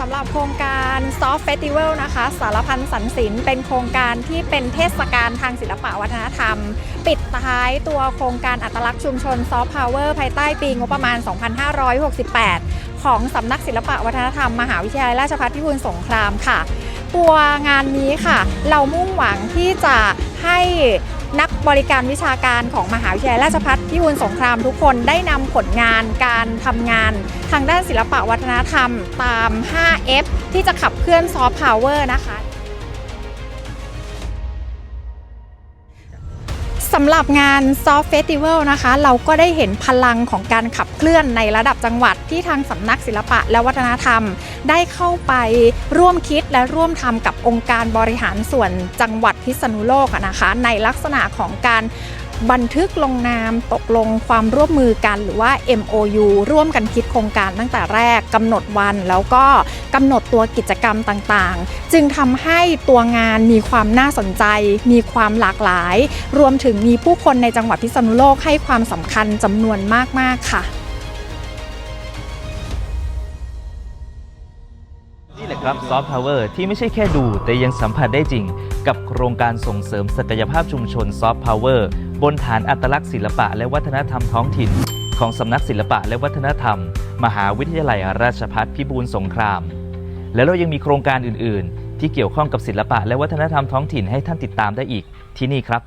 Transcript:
สำหรับโครงการ Soft Festival นะคะ สารพันสันศิลป์เป็นโครงการที่เป็นเทศกาลทางศิลปะวัฒนธรรม ปิดท้ายตัวโครงการอัตลักษณ์ชุมชน Soft Power ภายใต้ปีงบประมาณ 2568 ของสำนักศิลปะวัฒนธรรม มหาวิทยาลัยราชภัฏพิบูลสงครามค่ะ ตัวงานนี้ค่ะ เรามุ่งหวังที่จะให้ นักบริการวิชาการของมหาวิทยาลัยราชภัฏพิบูลสงครามทุกคนได้นำผลงานการทำงาน ทางด้านศิลปะวัฒนธรรมตาม 5F ที่จะขับเคลื่อนซอฟต์พาวเวอร์นะคะ สำหรับงาน Soft Festival นะคะ เราก็ได้เห็นพลังของการขับเคลื่อนในระดับจังหวัดที่ทางสำนักศิลปะและวัฒนธรรม ได้เข้าไปร่วมคิดและร่วมทำกับองค์การบริหารส่วนจังหวัดพิษณุโลกนะคะ ในลักษณะของการ บันทึกลงนามตกลงความร่วมมือกันหรือว่า MOU ร่วมกันคิดโครงการตั้งแต่แรกกำหนดวันแล้วก็กำหนดตัวกิจกรรมต่างๆ จึงทำให้ตัวงานมีความน่าสนใจ มีความหลากหลาย รวมถึงมีผู้คนในจังหวัดพิษณุโลกให้ความสำคัญจำนวนมาก ๆ ค่ะนี่แหละครับซอฟต์พาวเวอร์ที่ไม่ใช่แค่ดูแต่ยังสัมผัสได้จริง กับโครงการส่งเสริมศักยภาพชุมชนซอฟต์พาวเวอร์ บนฐานอัตลักษณ์ศิลปะและวัฒนธรรมท้องถิ่น ของสำนักศิลปะและวัฒนธรรม มหาวิทยาลัยราชภัฏพิบูลสงคราม และเรายังมีโครงการอื่น ๆ ที่เกี่ยวข้องกับศิลปะและวัฒนธรรมท้องถิ่นให้ท่านติดตามได้อีกที่นี่ครับ